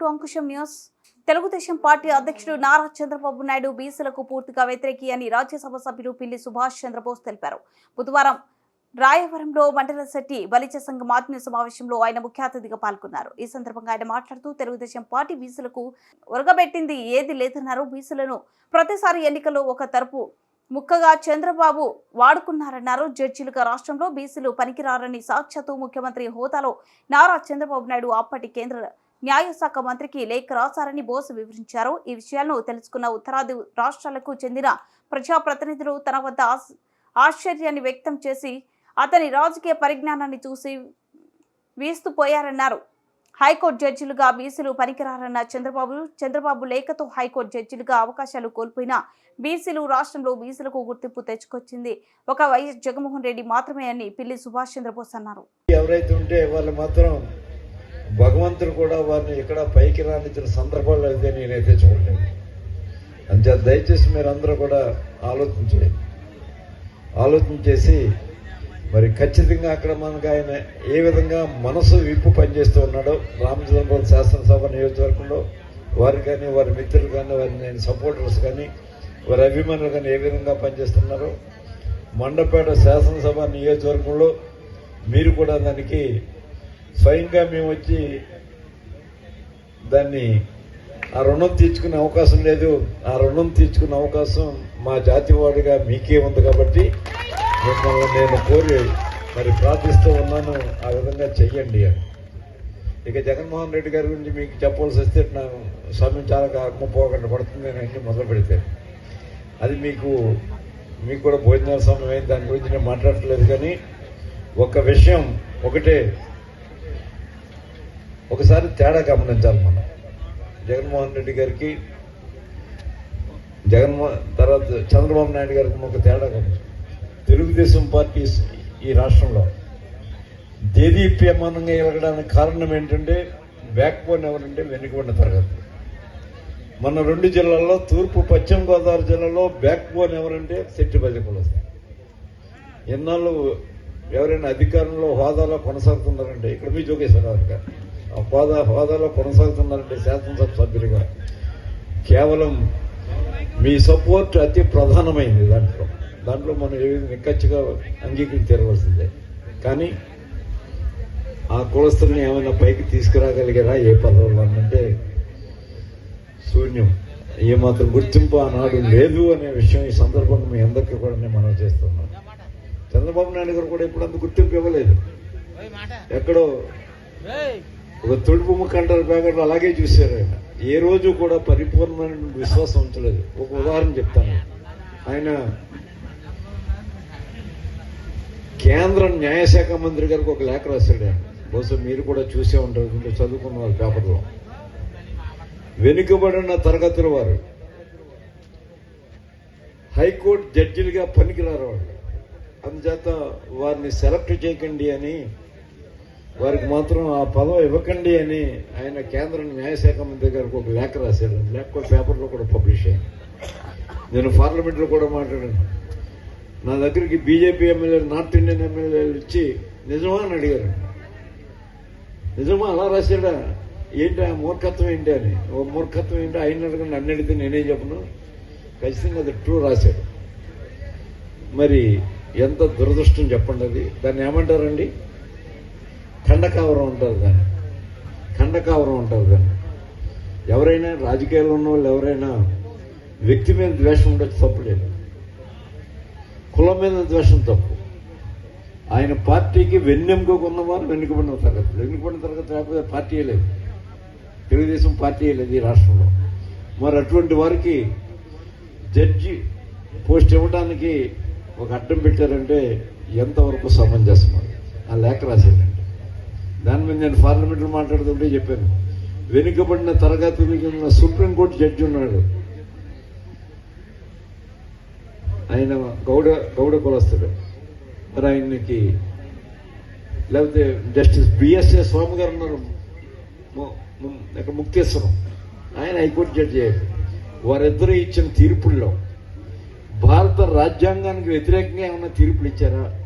To Ankusham news. Telugu Desam party అధ్యక్షుడు నారా చంద్రబాబు నాయుడు బీసీలకు పూర్తిగా వ్యతిరేకి అని రాజ్యసభ సభ్యులు పిల్లి సుభాష్ చంద్రబోస్ తెలిపారు. బుధవారం రాయవరంలో మండల శెట్టి బలిచ సంఘం ఆత్మీయ సమావేశంలో ఆయన ముఖ్య అతిథిగా పాల్గొన్నారు. ఈ సందర్భంగా ఆయన మాట్లాడుతూ తెలుగుదేశం పార్టీ బీసీలకు ఉరగబెట్టింది ఏది లేదన్నారు. బీసీలను ప్రతిసారి ఎన్నికల్లో ఒక తరపు ముక్కగా చంద్రబాబు వాడుకున్నారన్నారు. జడ్జీలుగా రాష్ట్రంలో బీసీలు పనికిరారని సాక్షాత్తు ముఖ్యమంత్రి హోదాలో నారా చంద్రబాబు నాయుడు అప్పటి కేంద్ర న్యాయశాఖ మంత్రికి లేఖ రాశారని బోస్ వివరించారు. ఈ విషయాలను తెలుసుకున్న ఉత్తరాది రాష్ట్రాలకు చెందిన ప్రజాప్రతినిధులు తన వద్ద ఆశ్చర్యాన్ని వ్యక్తం చేసి అతని రాజకీయ పరిజ్ఞానాన్ని చూసి వీస్తుపోయారన్నారు. హైకోర్టు జడ్జిలుగా బీసీలు పనికిరారన్న చంద్రబాబు చంద్రబాబు లేఖతో హైకోర్టు జడ్జిలుగా అవకాశాలు కోల్పోయిన బీసీలు రాష్ట్రంలో బీసీలకు గుర్తింపు తెచ్చుకొచ్చింది. ఒక వైఎస్ జగన్మోహన్ రెడ్డి మాత్రమే అని పిల్లి సుభాష్ చంద్రబోస్ అన్నారు. ఎవరైతే ఉంటే వాళ్ళు మాత్రం భగవంతుడు కూడా వారిని ఎక్కడ పైకి రానిచ్చిన సందర్భాలు అయితే నేనైతే చూడలేదు. అంతే దయచేసి మీరు అందరూ కూడా ఆలోచించండి ఆలోచన చేసి మరి ఖచ్చితంగా అక్కడ మనకు ఆయన ఏ విధంగా మనసు విప్పు పనిచేస్తూ ఉన్నాడో రామచంద్రపురం శాసనసభ నియోజకవర్గంలో వారు కానీ వారి మిత్రులు కానీ వారి నేను సపోర్టర్స్ కానీ వారి అభిమానులు కానీ ఏ విధంగా పనిచేస్తున్నారో మండపేట శాసనసభ నియోజకవర్గంలో మీరు కూడా దానికి స్వయంగా మేము వచ్చి దాన్ని ఆ రుణం తీర్చుకునే అవకాశం లేదు. ఆ రుణం తీర్చుకునే అవకాశం మా జాతివాడిగా మీకే ఉంది కాబట్టి మిమ్మల్ని నేను కోరి మరి ప్రార్థిస్తూ ఉన్నాను. ఆ విధంగా చెయ్యండి అని. ఇక జగన్మోహన్ రెడ్డి గారి గురించి మీకు చెప్పవలసి వస్తే నా సమయం చాలా ముప్పగంట పడుతుంది అని అన్ని మొదలు పెడితే. అది మీకు మీకు కూడా భోజనాల సమయం అయింది. దాని గురించి నేను మాట్లాడట్లేదు కానీ ఒక విషయం ఒకటే. ఒకసారి తేడా గమనించాలి మనం. జగన్మోహన్ రెడ్డి గారికి జగన్మోహన్ తర్వాత చంద్రబాబు నాయుడు గారికి ఒక తేడా గమనించాలి. తెలుగుదేశం పార్టీ ఈ రాష్ట్రంలో దేదీప్యమానంగా ఎదగడానికి కారణం ఏంటంటే బ్యాక్బోన్ ఎవరంటే వెనుకబడిన తరగతి. మన రెండు జిల్లాల్లో తూర్పు పశ్చిమ గోదావరి జిల్లాలో బ్యాక్బోన్ ఎవరంటే శెట్టి బలికులు ఎన్నాళ్ళు ఎవరైనా అధికారంలో హోదాలో కొనసాగుతున్నారంటే ఇక్కడ మీ జోగేశ్వరరావు గారు. హోదా హోదాలో కొనసాగుతున్నారంటే శాసనసభ సభ్యులుగా కేవలం మీ సపోర్ట్ అతి ప్రధానమైంది దాంట్లో. దాంట్లో మనం ఏ విధంగా నిక్కచ్చిగా అంగీకరించి తీరవలసిందే కానీ ఆ కులస్తుల్ని ఏమైనా పైకి తీసుకురాగలిగారా? ఏ పదవుల్లో అంటే శూన్యం. ఏమాత్రం గుర్తింపు ఆనాడు లేదు అనే విషయం ఈ సందర్భంగా మీ అందరికీ కూడా నేను మనం చేస్తున్నాను. చంద్రబాబు నాయుడు గారు కూడా ఇప్పుడు అంత గుర్తింపు ఇవ్వలేదు. ఎక్కడో ఒక తుడుపు ముక్కంటారు బ్యాగర్ అలాగే చూశారు. ఆయన ఏ రోజు కూడా పరిపూర్ణమైన విశ్వాసం ఉంచలేదు. ఒక ఉదాహరణ చెప్తాను. ఆయన కేంద్ర న్యాయశాఖ మంత్రి గారికి ఒక లేఖ రాశాడు. ఆయన బహుశా మీరు కూడా చూసే ఉంటారు చదువుకున్న వారు పేపర్లో. వెనుకబడిన తరగతుల వారు. హైకోర్టు జడ్జిలుగా పనికిరారు వాళ్ళు అందుచేత వారిని సెలెక్ట్ చేయకండి అని వారికి మాత్రం ఆ పదవి ఇవ్వకండి అని ఆయన కేంద్ర న్యాయశాఖ మంత్రి గారికి ఒక లేఖ రాశారు. లేఖ పేపర్లో కూడా పబ్లిష్ అయింది నేను పార్లమెంట్లో కూడా మాట్లాడాను. నా దగ్గరికి బీజేపీ ఎమ్మెల్యేలు నార్త్ ఇండియన్ ఎమ్మెల్యేలు ఇచ్చి నిజమా? అని అడిగారు. నిజమా? అలా రాశాడా? ఏంటి ఆ మూర్ఖత్వం ఏంటి అని? ఓ మూర్ఖత్వం ఏంటి? ఆయన అడగండి నన్ను అడిగితే నేనేం చెప్పను. ఖచ్చితంగా అది ట్రూ రాశాడు. మరి ఎంత దురదృష్టం చెప్పండి అది. దాన్ని ఏమంటారండి? ఖండకావరం ఉంటుంది దాన్ని ఖండకావరం ఉంటుంది దాన్ని ఎవరైనా రాజకీయాల్లో ఉన్న వాళ్ళు ఎవరైనా వ్యక్తి మీద ద్వేషం ఉండొచ్చు తప్పులేదు కులం మీద ద్వేషం తప్పు. ఆయన పార్టీకి వెన్నెముకకు ఉన్నవారు వెనుకబడిన తరగతులు. వెనుకబడిన తరగతి లేకపోతే పార్టీ లేదు. తెలుగుదేశం పార్టీ లేదు ఈ రాష్ట్రంలో. మరి అటువంటి వారికి జడ్జి పోస్ట్ ఇవ్వడానికి ఒక అడ్డం పెట్టారంటే ఎంతవరకు సమంజసం ఆ లేఖ రాసేదండి దాని మీద నేను పార్లమెంట్లో మాట్లాడుతుంటే చెప్పాను. వెనుకబడిన తరగతులకి ఉన్న సుప్రీంకోర్టు జడ్జి ఉన్నాడు. ఆయన గౌడ గౌడ కులస్తుడు. మరి ఆయనకి లేకపోతే జస్టిస్ బిఎస్ఏ స్వామి గారు ఉన్నారు. ఇక్కడ ముక్తేశ్వరం. ఆయన హైకోర్టు జడ్జి అయ్యారు. వారిద్దరూ ఇచ్చిన తీర్పుల్లో భారత రాజ్యాంగానికి వ్యతిరేకంగా ఏమైనా తీర్పులు ఇచ్చారా?